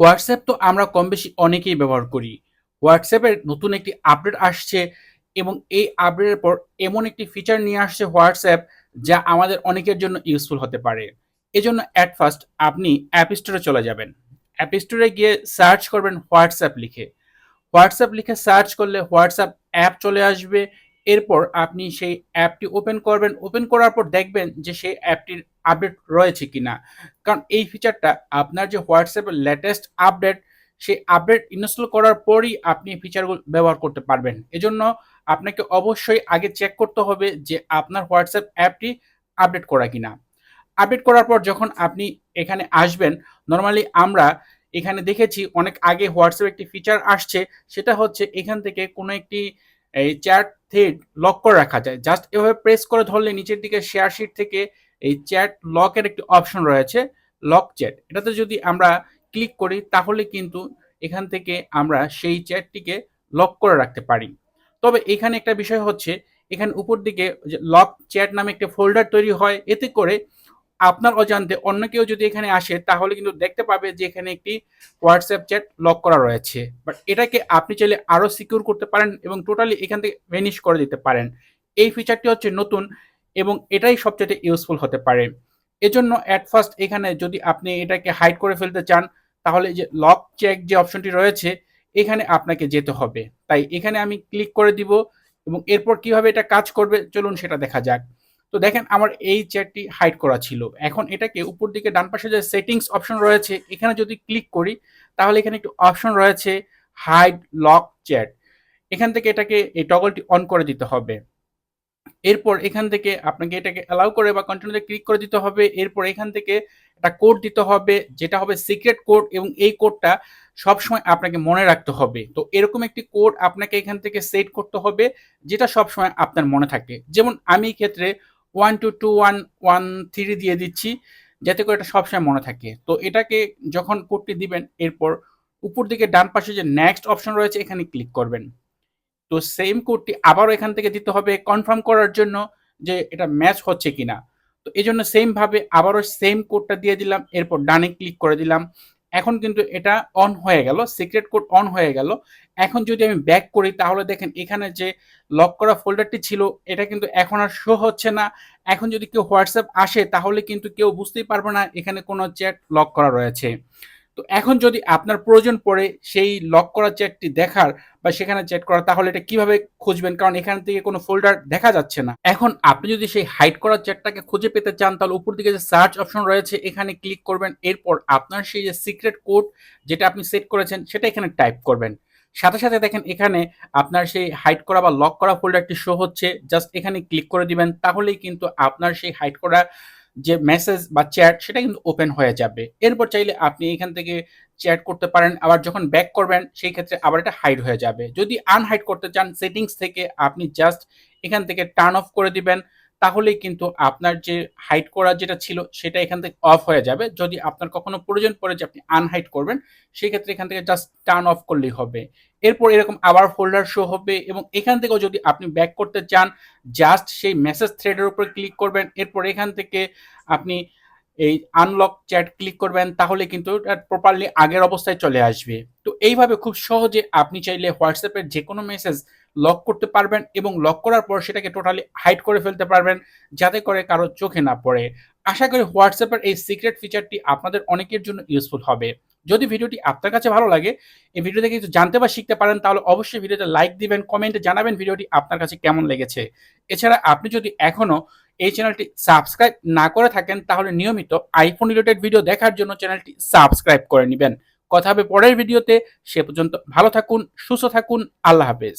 WhatsApp তো আমরা কম বেশি অনেকেই ব্যবহার করি। হোয়াটসঅ্যাপের নতুন একটি আপডেট আসছে এবং এই আপডেটের পর এমন একটি ফিচার নিয়ে আসছে হোয়াটসঅ্যাপ যা আমাদের অনেকের জন্য ইউজফুল হতে পারে। এজন্য অ্যাট ফার্স্ট আপনি অ্যাপ স্টোরে চলে যাবেন। অ্যাপ স্টোরে গিয়ে সার্চ করবেন হোয়াটসঅ্যাপ লিখে। হোয়াটসঅ্যাপ লিখে সার্চ করলে হোয়াটসঅ্যাপ অ্যাপ চলে আসবে এরপর আপনি সেই অ্যাপটি ওপেন করবেন। ওপেন করার পর দেখবেন যে সেই অ্যাপটির আপডেট রয়েছে কি না কারণ এই ফিচারটা আপনার যে হোয়াটসঅ্যাপের লেটেস্ট আপডেট সেই আপডেট ইনস্টল করার পরই আপনি ফিচারগুলো ব্যবহার করতে পারবেন। এজন্য আপনাকে অবশ্যই আগে চেক করতে হবে যে আপনার হোয়াটসঅ্যাপ অ্যাপটি আপডেট করা কিনা। আপডেট করার পর যখন আপনি এখানে আসবেন নর্মালি আমরা এখানে দেখেছি অনেক আগে হোয়াটসঅ্যাপ একটি ফিচার আসছে, সেটা হচ্ছে এখান থেকে কোনো একটি এই চ্যাট থ্রেড লক করে রাখা যায়। জাস্ট এভাবে প্রেস করে ধরলে নিচের দিকে শেয়ার শিট থেকে এই চ্যাট লকের একটি অপশন রয়েছে লক চ্যাট এটাতে যদি আমরা ক্লিক করি, তাহলে কিন্তু এখান থেকে আমরা সেই চ্যাটটিকে লক করে রাখতে পারি। তবে এখানে একটা বিষয় হচ্ছে, এখানে উপর দিকে লক চ্যাট নামে একটা ফোল্ডার তৈরি হয়, এতে করে আপনার অজান্তে অন্য কেউ যদি এখানে আসে, তাহলে কিন্তু দেখতে পাবে যে এখানে একটি হোয়াটসঅ্যাপ চ্যাট লক করা রয়েছে। বাট এটাকে আপনি চাইলে আরও সিকিউর করতে পারেন এবং টোটালি এখান থেকে ভেনিশ করে দিতে পারেন। এই ফিচারটি হচ্ছে নতুন এবং এটাই সবচেয়ে ইউজফুল হতে পারে। এজন্য অ্যাট ফার্স্ট এখানে যদি আপনি এটাকে হাইড করে ফেলতে চান, তাহলে যে লক চেক যে অপশনটি রয়েছে, এখানে আপনাকে যেতে হবে। তাই এখানে আমি ক্লিক করে দিব এবং এরপর কীভাবে এটা কাজ করবে, চলুন সেটা দেখা যাক। তো দেখেন আমার এই চ্যাটটি হাইড করা ছিল। এখন এটাকে উপর দিকে ডান পাশে যে সেটিংস অপশন রয়েছে, এখানে যদি ক্লিক করি, তাহলে এখানে একটি অপশন রয়েছে হাইড লক চ্যাট এখান থেকে এটাকে এই টগলটি অন করে দিতে হবে। এরপর এখান থেকে আপনাকে এটাকে অ্যালাউ করে বা কন্টিনিউতে ক্লিক করে দিতে হবে। এরপর এখান থেকে একটা কোড দিতে হবে, যেটা হবে সিক্রেট কোড এবং এই কোডটা সবসময় আপনাকে মনে রাখতে হবে। তো এরকম একটি কোড আপনাকে এখান থেকে সেট করতে হবে, যেটা সবসময় আপনার মনে থাকে। যেমন আমি এই ক্ষেত্রে one two two one one three দিয়ে দিচ্ছি, যাতে করে এটা সবসময় মনে থাকে। তো এটাকে যখন কোডটি দিবেন, এরপর উপর দিকে ডান পাশে যে নেক্সট অপশন রয়েছে, এখানে ক্লিক করবেন। তো সেম কোডটি আবারও এখান থেকে দিতে হবে কনফার্ম করার জন্য যে এটা ম্যাচ হচ্ছে কিনা। তো এই জন্য সেমভাবে আবারও সেম কোডটা দিয়ে দিলাম, এরপর ডানে ক্লিক করে দিলাম। এখন কিন্তু এটা অন হয়ে গেল সিক্রেট কোড অন হয়ে গেল। এখন যদি আমি ব্যাক করি, তাহলে দেখেন এখানে যে লক করা ফোল্ডারটি ছিল, এটা কিন্তু এখন আর শো হচ্ছে না। এখন যদি কেউ হোয়াটসঅ্যাপ আসে, তাহলে কিন্তু কেউ বুঝতেই পারবে না এখানে কোনো চ্যাট লক করা রয়েছে। তো এখন যদি আপনার প্রয়োজন পড়ে, সেই লক করা চ্যাটটি দেখার বা সেখানে চ্যাট করা, তাহলে এটা কীভাবে খুঁজবেন? কারণ এখান থেকে কোনো ফোল্ডার দেখা যাচ্ছে না। এখন আপনি যদি সেই হাইড করা চ্যাটটাকে খুঁজে পেতে চান, তাহলে উপর দিকে যে সার্চ অপশন রয়েছে, এখানে ক্লিক করবেন। এরপর আপনার সেই যে সিক্রেট কোড যেটা আপনি সেট করেছেন, সেটা এখানে টাইপ করবেন। সাথে সাথে দেখেন এখানে আপনার সেই হাইড করা বা লক করা ফোল্ডারটি শো হচ্ছে। জাস্ট এখানে ক্লিক করে দিবেন, তাহলেই কিন্তু আপনার সেই হাইড করা যে মেসেজ বা চ্যাট সেটা কিন্তু ওপেন হয়ে যাবে। এরপর চাইলে আপনি এখান থেকে চ্যাট করতে পারেন, আবার যখন ব্যাক করবেন, সেই ক্ষেত্রে আবার এটা হাইড হয়ে যাবে। যদি আনহাইড করতে চান সেটিংস থেকে আপনি জাস্ট এখান থেকে টার্ন অফ করে দিবেন। তাহলেই কিন্তু আপনার যে হাইট করা যেটা ছিল সেটা এখান থেকে অফ হয়ে যাবে। যদি আপনার কখনো প্রয়োজন পড়ে যে আপনি আনহাইট করবেন, সেই ক্ষেত্রে এখান থেকে জাস্ট টার্ন অফ করলেই হবে। এরপর এরকম আবার ফোল্ডার শো হবে এবং এখান থেকেও যদি আপনি ব্যাক করতে চান জাস্ট সেই মেসেজ থ্রেডের উপর ক্লিক করবেন, এরপর এখান থেকে আপনি এই আনলক চ্যাট ক্লিক করবেন, তাহলে কিন্তু প্রপারলি আগের অবস্থায় চলে আসবে। তো এইভাবে খুব সহজে আপনি চাইলে হোয়াটসঅ্যাপের যে কোনো মেসেজ লক করতে পারবেন এবং লক করার পর সেটাকে টোটালি হাইড করে ফেলতে পারবেন, যাতে করে কারও চোখে না পড়ে। আশা করি হোয়াটসঅ্যাপের এই সিক্রেট ফিচারটি আপনাদের অনেকের জন্য ইউজফুল হবে। যদি ভিডিওটি আপনার কাছে ভালো লাগে, এই ভিডিও থেকে কিছু জানতে বা শিখতে পারেন, তাহলে অবশ্যই ভিডিওতে লাইক দিবেন কমেন্টে জানাবেন ভিডিওটি আপনার কাছে কেমন লেগেছে। এছাড়া আপনি যদি এখনও এই চ্যানেলটি সাবস্ক্রাইব না করে থাকেন, তাহলে নিয়মিত আইফোন রিলেটেড ভিডিও দেখার জন্য চ্যানেলটি সাবস্ক্রাইব করে নেবেন। কথা হবে পরের ভিডিওতে সে পর্যন্ত ভালো থাকুন, সুস্থ থাকুন, আল্লাহ হাফেজ।